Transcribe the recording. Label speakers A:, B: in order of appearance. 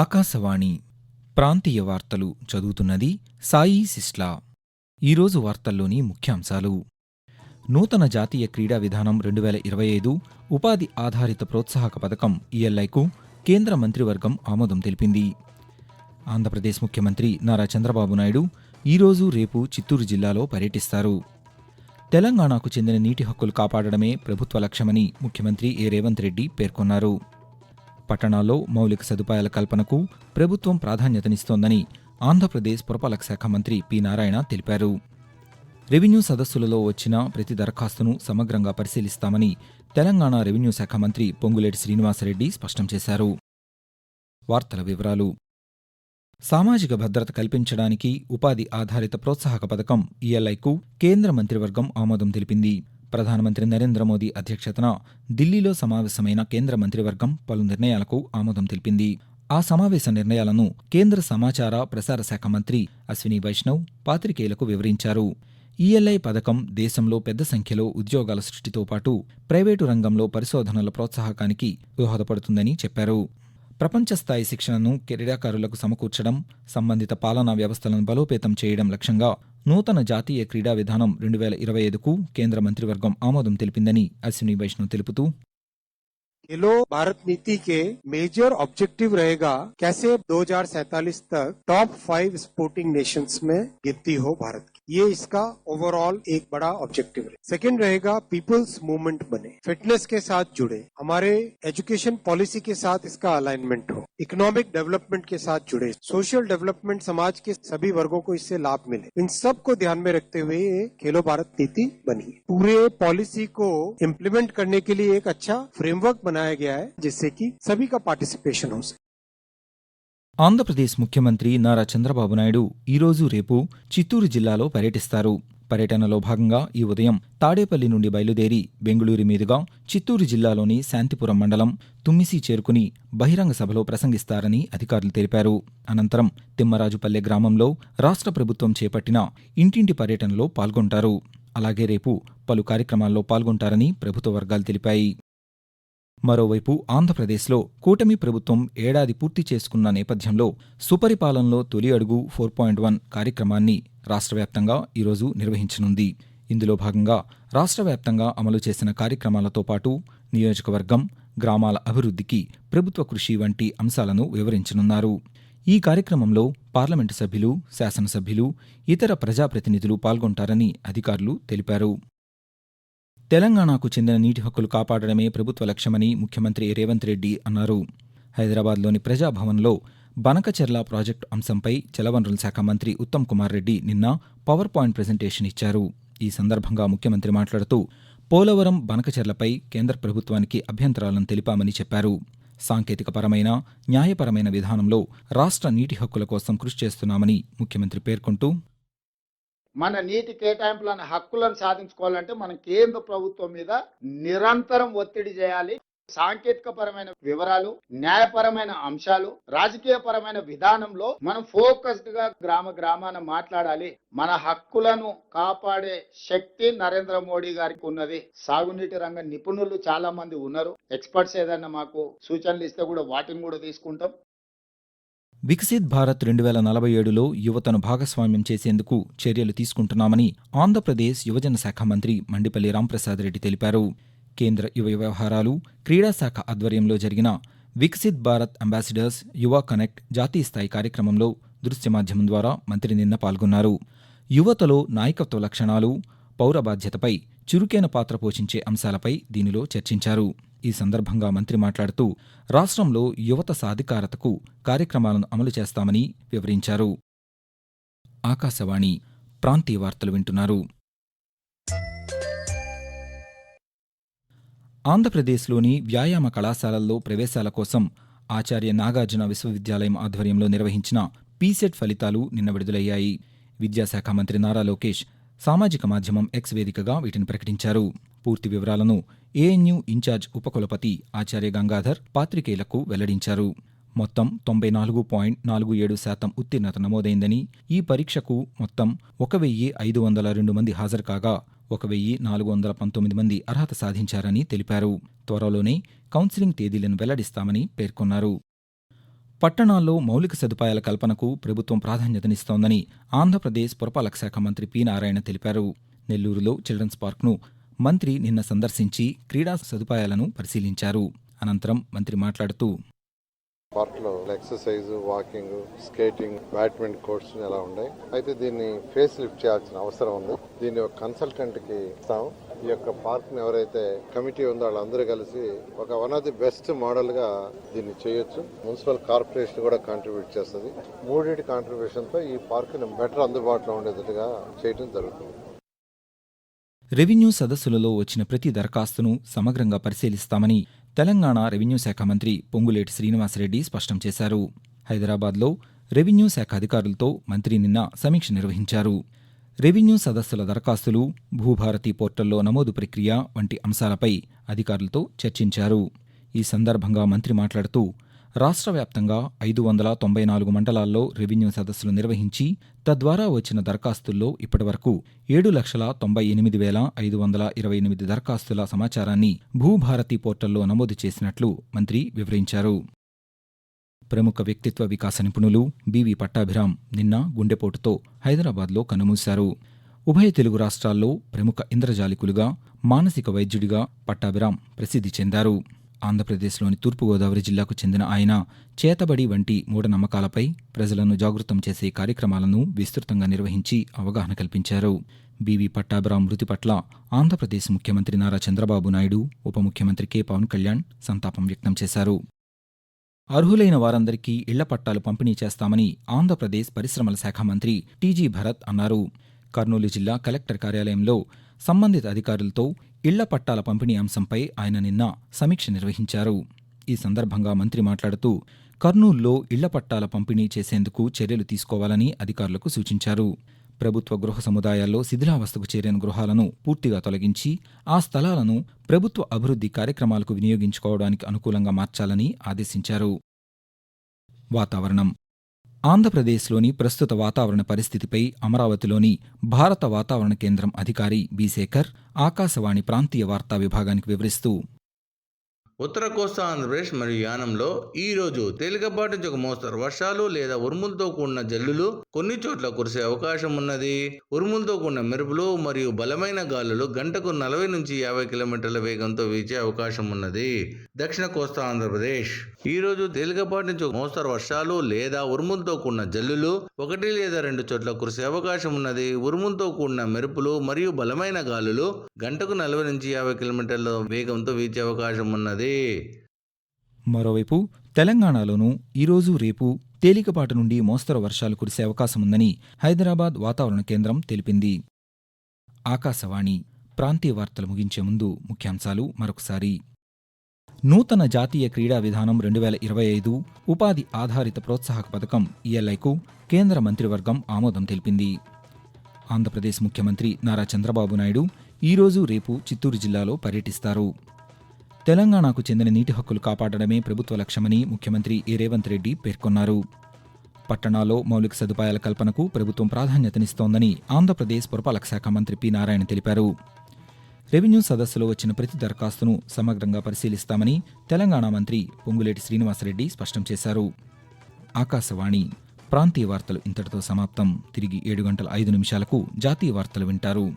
A: ఆకాశవాణి ప్రాంతీయ వార్తలు చదువుతున్నది సాయి సిస్లా ఈరోజు వార్తల్లోని ముఖ్యాంశాలు నూతన జాతీయ క్రీడా విధానం రెండు వేల ఇరవై ఐదు ఉపాధి ఆధారిత ప్రోత్సాహక పథకం ఈఎల్ఐకు కేంద్ర మంత్రివర్గం ఆమోదం తెలిపింది ఆంధ్రప్రదేశ్ ముఖ్యమంత్రి నారా చంద్రబాబు నాయుడు ఈరోజు రేపు చిత్తూరు జిల్లాలో పర్యటిస్తారు తెలంగాణకు చెందిన నీటి హక్కులు కాపాడడమే ప్రభుత్వ లక్ష్యమని ముఖ్యమంత్రి ఏ రేవంత్ రెడ్డి పేర్కొన్నారు పట్టణాల్లో మౌలిక సదుపాయాల కల్పనకు ప్రభుత్వం ప్రాధాన్యతనిస్తోందని ఆంధ్రప్రదేశ్ పురపాలక శాఖ మంత్రి పి నారాయణ తెలిపారు రెవెన్యూ సదస్సులలో వచ్చిన ప్రతి దరఖాస్తును సమగ్రంగా పరిశీలిస్తామని తెలంగాణ రెవెన్యూ శాఖ మంత్రి పొంగులేటి శ్రీనివాసరెడ్డి స్పష్టం చేశారు వార్తల వివరాలు సామాజిక భద్రత కల్పించడానికి ఉపాధి ఆధారిత ప్రోత్సాహక పథకం ఈఎల్ఐకు e కేంద్ర మంత్రివర్గం ఆమోదం తెలిపింది ప్రధానమంత్రి నరేంద్ర మోదీ అధ్యక్షతన ఢిల్లీలో సమావేశమైన కేంద్ర మంత్రివర్గం పలు నిర్ణయాలకు ఆమోదం తెలిపింది ఆ సమావేశ నిర్ణయాలను కేంద్ర సమాచార ప్రసార శాఖ మంత్రి అశ్విని వైష్ణవ్ పాత్రికేయులకు వివరించారు ఈఎల్ఐ పథకం దేశంలో పెద్ద సంఖ్యలో ఉద్యోగాల సృష్టితో పాటు ప్రైవేటు రంగంలో పరిశోధనల ప్రోత్సాహకానికి దోహదపడుతుందని చెప్పారు ప్రపంచ స్థాయి శిక్షణను క్రీడాకారులకు సమకూర్చడం సంబంధిత పాలనా వ్యవస్థలను బలోపేతం చేయడం లక్ష్యంగా నూతన జాతీయ క్రీడా విధానం రెండు వేల ఇరవై ఐదుకు కేంద్ర మంత్రివర్గం ఆమోదం తెలిపిందని అశ్విని వైష్ణవ్ తెలుపుతూ
B: खेलो भारत नीति के मेजर ऑब्जेक्टिव रहेगा कैसे 2047 तक टॉप फाइव स्पोर्टिंग नेशंस में गिनती हो भारत की ये इसका ओवरऑल एक बड़ा ऑब्जेक्टिव है सेकेंड रहेगा पीपुल्स मूवमेंट बने फिटनेस के साथ जुड़े हमारे एजुकेशन पॉलिसी के साथ इसका अलाइनमेंट हो इकोनॉमिक डेवलपमेंट के साथ जुड़े सोशल डेवलपमेंट समाज के सभी वर्गों को इससे लाभ मिले इन सब को ध्यान में रखते हुए ये खेलो भारत नीति बनी है पूरे पॉलिसी को इम्प्लीमेंट करने के लिए एक अच्छा फ्रेमवर्क बनाया गया है जिससे की सभी का पार्टिसिपेशन हो सके
A: ఆంధ్రప్రదేశ్ ముఖ్యమంత్రి నారా చంద్రబాబు నాయుడు ఈరోజు రేపు చిత్తూరు జిల్లాలో పర్యటిస్తారు పర్యటనలో భాగంగా ఈ ఉదయం తాడేపల్లి నుండి బయలుదేరి బెంగుళూరు మీదుగా చిత్తూరు జిల్లాలోని శాంతిపురం మండలం తుమ్మిసి చేరుకుని బహిరంగ సభలో ప్రసంగిస్తారని అధికారులు తెలిపారు అనంతరం తిమ్మరాజుపల్లె గ్రామంలో రాష్ట్ర ప్రభుత్వం చేపట్టిన ఇంటింటి పర్యటనలో పాల్గొంటారు అలాగే రేపు పలు కార్యక్రమాల్లో పాల్గొంటారని ప్రభుత్వ వర్గాలు తెలిపాయి మరోవైపు ఆంధ్రప్రదేశ్లో కూటమి ప్రభుత్వం ఏడాది పూర్తి చేసుకున్న నేపథ్యంలో సుపరిపాలనలో తొలి అడుగు ఫోర్ పాయింట్ వన్ కార్యక్రమాన్ని రాష్ట్ర వ్యాప్తంగా ఈరోజు నిర్వహించనుంది ఇందులో భాగంగా రాష్ట్ర వ్యాప్తంగా అమలు చేసిన కార్యక్రమాలతో పాటు నియోజకవర్గం గ్రామాల అభివృద్ధికి ప్రభుత్వ కృషి వంటి అంశాలను వివరించనున్నారు ఈ కార్యక్రమంలో పార్లమెంటు సభ్యులు శాసనసభ్యులు ఇతర ప్రజాప్రతినిధులు పాల్గొంటారని అధికారులు తెలిపారు తెలంగాణకు చెందిన నీటి హక్కులు కాపాడడమే ప్రభుత్వ లక్ష్యమని ముఖ్యమంత్రి రేవంత్ రెడ్డి అన్నారు హైదరాబాద్లోని ప్రజాభవన్లో బనకచెర్ల ప్రాజెక్టు అంశంపై జలవనరుల శాఖ మంత్రి ఉత్తమ్ కుమార్ రెడ్డి నిన్న పవర్ పాయింట్ ప్రజెంటేషన్ ఇచ్చారు ఈ సందర్భంగా ముఖ్యమంత్రి మాట్లాడుతూ పోలవరం బనకచెర్లపై కేంద్ర ప్రభుత్వానికి అభ్యంతరాలను తెలిపామని చెప్పారు సాంకేతికపరమైన న్యాయపరమైన విధానంలో రాష్ట్ర నీటి హక్కుల కోసం కృషి చేస్తున్నామని ముఖ్యమంత్రి పేర్కొంటూ
C: మన నీటి కేటాయింపులను హక్కులను సాధించుకోవాలంటే మనం కేంద్ర ప్రభుత్వం మీద నిరంతరం ఒత్తిడి చేయాలి సాంకేతిక పరమైన వివరాలు న్యాయపరమైన అంశాలు రాజకీయ పరమైన విధానంలో మనం ఫోకస్డ్ గా గ్రామ గ్రామాన మాట్లాడాలి మన హక్కులను కాపాడే శక్తి నరేంద్ర మోడీ గారికి ఉన్నది సాగునీటి రంగ నిపుణులు చాలా మంది ఉన్నారు ఎక్స్పర్ట్స్ ఏదైనా మాకు సూచనలు ఇస్తే కూడా వాటిని కూడా తీసుకుంటాం
A: వికసిత్ భారత్ రెండు వేల నలభై ఏడులో యువతను భాగస్వామ్యం చేసేందుకు చర్యలు తీసుకుంటున్నామని ఆంధ్రప్రదేశ్ యువజన శాఖ మంత్రి మండిపల్లి రాంప్రసాద్ రెడ్డి తెలిపారు కేంద్ర యువ వ్యవహారాలు క్రీడాశాఖ ఆధ్వర్యంలో జరిగిన వికసిత్ భారత్ అంబాసిడర్స్ యువ కనెక్ట్ జాతీయ స్థాయి కార్యక్రమంలో దృశ్య మాధ్యమం ద్వారా మంత్రి నిన్న పాల్గొన్నారు యువతలో నాయకత్వ లక్షణాలు పౌర బాధ్యతపై చురుకైన పాత్ర పోషించే అంశాలపై దీనిలో చర్చించారు ఈ సందర్భంగా మంత్రి మాట్లాడుతూ రాష్ట్రంలో యువత సాధికారతకు కార్యక్రమాలను అమలు చేస్తామని వివరించారు ఆకాశవాణి ప్రాంతీయ వార్తలు వింటున్నారు ఆంధ్రప్రదేశ్లోని వ్యాయామ కళాశాలల్లో ప్రవేశాల కోసం ఆచార్య నాగార్జున విశ్వవిద్యాలయం ఆధ్వర్యంలో నిర్వహించిన పీసెట్ ఫలితాలు నిన్న విడుదలయ్యాయి విద్యాశాఖ మంత్రి నారా లోకేష్ సామాజిక మాధ్యమం ఎక్స్ వేదికగా వీటిని ప్రకటించారు పూర్తి వివరాలను ఏఎన్యూ ఇన్ఛార్జ్ ఉపకులపతి ఆచార్య గంగాధర్ పాత్రికేయులకు వెల్లడించారు మొత్తం తొంభై నాలుగు పాయింట్ నాలుగు ఏడు శాతం ఉత్తీర్ణత నమోదైందని ఈ పరీక్షకు మొత్తం ఒక వెయ్యి ఐదు వందల రెండు మంది హాజరు కాగా ఒక వెయ్యి నాలుగు వందల పంతొమ్మిది మంది అర్హత సాధించారని తెలిపారు త్వరలోనే కౌన్సిలింగ్ తేదీలను వెల్లడిస్తామని పేర్కొన్నారు పట్టణాల్లో మౌలిక సదుపాయాల కల్పనకు ప్రభుత్వం ప్రాధాన్యతనిస్తోందని ఆంధ్రప్రదేశ్ పురపాలక శాఖ మంత్రి పి నారాయణ తెలిపారు నెల్లూరులో చిల్డ్రన్స్ పార్క్ను మంత్రి నిన్న సందర్శించి క్రీడా సదుపాయాలను పరిశీలించారు అనంతరం మంత్రి మాట్లాడుతూ
D: పార్క్లో exercise walking skating badminton courts ఎలా ఉన్నాయి అయితే దీన్ని ఫేస్ లిఫ్ట్ చేయాల్సిన అవసరం ఉంది దీన్ని ఒక కన్సల్టెంట్కి ఇస్తాం ఈ యొక్క పార్క్ని ఎవరైతే కమిటీ ఉందో వాళ్ళందరూ కలిసి ఒక వన్ ఆఫ్ ది బెస్ట్ మోడల్గా దీన్ని చేయొచ్చు మున్సిపల్ కార్పొరేషన్ కూడా కాంట్రిబ్యూట్ చేస్తుంది మూడింటి కాంట్రిబ్యూషన్తో ఈ పార్క్ని బెటర్ అందుబాటులో ఉండేటట్టుగా చేయడం జరుగుతుంది
A: రెవెన్యూ సదస్సులలో వచ్చిన ప్రతి దరఖాస్తును సమగ్రంగా పరిశీలిస్తామని తెలంగాణ రెవెన్యూ శాఖ మంత్రి పొంగులేటి శ్రీనివాసరెడ్డి స్పష్టం చేశారు హైదరాబాద్లో రెవెన్యూ శాఖ అధికారులతో మంత్రి నిన్న సమీక్ష నిర్వహించారు రెవెన్యూ సదస్సుల దరఖాస్తులు భూభారతి పోర్టల్లో నమోదు ప్రక్రియ వంటి అంశాలపై అధికారులతో చర్చించారు ఈ సందర్భంగా మంత్రి మాట్లాడుతూ రాష్ట్ర వ్యాప్తంగా ఐదు వందల తొంభై నాలుగు మండలాల్లో రెవెన్యూ సదస్సులు నిర్వహించి తద్వారా వచ్చిన దరఖాస్తుల్లో ఇప్పటివరకు ఏడు లక్షల తొంభై ఎనిమిది వేల ఐదు వందల ఇరవై ఎనిమిది దరఖాస్తుల సమాచారాన్ని భూభారతి పోర్టల్లో నమోదు చేసినట్లు మంత్రి వివరించారు ప్రముఖ వ్యక్తిత్వ వికాస నిపుణులు బీవీ పట్టాభిరామ్ నిన్న గుండెపోటుతో హైదరాబాద్లో కనుమూశారు ఉభయ తెలుగు రాష్ట్రాల్లో ప్రముఖ ఇంద్రజాలికులుగా మానసిక వైద్యుడిగా పట్టాభిరామ్ ప్రసిద్ధి చెందారు ఆంధ్రప్రదేశ్లోని తూర్పుగోదావరి జిల్లాకు చెందిన ఆయన చేతబడి వంటి మూఢనమ్మకాలపై ప్రజలను జాగృతం చేసే కార్యక్రమాలను విస్తృతంగా నిర్వహించి అవగాహన కల్పించారు బీవీ పట్టాభిరామ్ మృతి పట్ల ఆంధ్రప్రదేశ్ ముఖ్యమంత్రి నారా చంద్రబాబు నాయుడు ఉప ముఖ్యమంత్రి కె పవన్ కళ్యాణ్ సంతాపం వ్యక్తం చేశారు అర్హులైన వారందరికీ ఇళ్ల పట్టాలు పంపిణీ చేస్తామని ఆంధ్రప్రదేశ్ పరిశ్రమల శాఖ మంత్రి టీజీ భరత్ అన్నారు కర్నూలు జిల్లా కలెక్టర్ కార్యాలయంలో సంబంధిత అధికారులతో ఇళ్ల పట్టాల పంపిణీ అంశంపై ఆయన నిన్న సమీక్ష నిర్వహించారు ఈ సందర్భంగా మంత్రి మాట్లాడుతూ కర్నూలులో ఇళ్ల పట్టాల పంపిణీ చేసేందుకు చర్యలు తీసుకోవాలని అధికారులకు సూచించారు ప్రభుత్వ గృహ సముదాయాల్లో శిథిలావస్థకు చేరిన గృహాలను పూర్తిగా తొలగించి ఆ స్థలాలను ప్రభుత్వ అభివృద్ధి కార్యక్రమాలకు వినియోగించుకోవడానికి అనుకూలంగా మార్చాలని ఆదేశించారు వాతావరణం ఆంధ్రప్రదేశ్లోని ప్రస్తుత వాతావరణ పరిస్థితిపై అమరావతిలోని భారత వాతావరణ కేంద్రం అధికారి బి శేఖర్ ఆకాశవాణి ప్రాంతీయ వార్తా విభాగానికి వివరిస్తూ
E: ఉత్తర కోస్తా ఆంధ్రప్రదేశ్ మరియు యానంలో ఈ రోజు తేలికపాటి నుంచి ఒక మోస్తరు వర్షాలు లేదా ఉరుములతో కూడిన జల్లులు కొన్ని చోట్ల కురిసే అవకాశం ఉన్నది ఉరుములతో కూడిన మెరుపులు మరియు బలమైన గాలులు గంటకు నలభై నుంచి యాభై కిలోమీటర్ల వేగంతో వీచే అవకాశం ఉన్నది దక్షిణ కోస్తా ఆంధ్రప్రదేశ్ ఈ రోజు తేలికపాటి నుంచి మోస్తరు వర్షాలు లేదా ఉరుములతో కూడిన జల్లులు ఒకటి లేదా రెండు చోట్ల కురిసే అవకాశం ఉన్నది ఉరుములతో కూడిన మెరుపులు మరియు బలమైన గాలులు గంటకు నలభై నుంచి యాభై కిలోమీటర్ల వేగంతో వీచే అవకాశం ఉన్నది ఉంటుంది
A: మరోవైపు తెలంగాణలోనూ ఈరోజు రేపు తేలికపాటి నుండి మోస్తరు వర్షాలు కురిసే అవకాశం ఉందని హైదరాబాద్ వాతావరణ కేంద్రం తెలిపింది ఆకాశవాణి ప్రాంతీయ వార్తలు ముగించే ముందు ముఖ్యాంశాలు మరొకసారి నూతన జాతీయ క్రీడా విధానం రెండు వేల ఇరవై ఐదు ఉపాధి ఆధారిత ప్రోత్సాహక పథకం ఈఎల్ఐకు కేంద్ర మంత్రివర్గం ఆమోదం తెలిపింది ఆంధ్రప్రదేశ్ ముఖ్యమంత్రి నారా చంద్రబాబు నాయుడు ఈరోజు రేపు చిత్తూరు జిల్లాలో పర్యటిస్తారు తెలంగాణకు చెందిన నీటి హక్కులు కాపాడడమే ప్రభుత్వ లక్ష్యమని ముఖ్యమంత్రి ఏ రేవంత్ రెడ్డి పేర్కొన్నారు పట్టణాల్లో మౌలిక సదుపాయాల కల్పనకు ప్రభుత్వం ప్రాధాన్యతనిస్తోందని ఆంధ్రప్రదేశ్ పురపాలక శాఖ మంత్రి పి నారాయణ తెలిపారు రెవెన్యూ సదస్సులో వచ్చిన ప్రతి దరఖాస్తును సమగ్రంగా పరిశీలిస్తామని తెలంగాణ మంత్రి పొంగులేటి శ్రీనివాసరెడ్డి స్పష్టం చేశారు ఆకాశవాణి ప్రాంతీయ వార్తలు ఇంతటితో సమాప్తం తిరిగి ఏడు గంటల ఐదు నిమిషాలకు జాతీయ వార్తలు వింటారు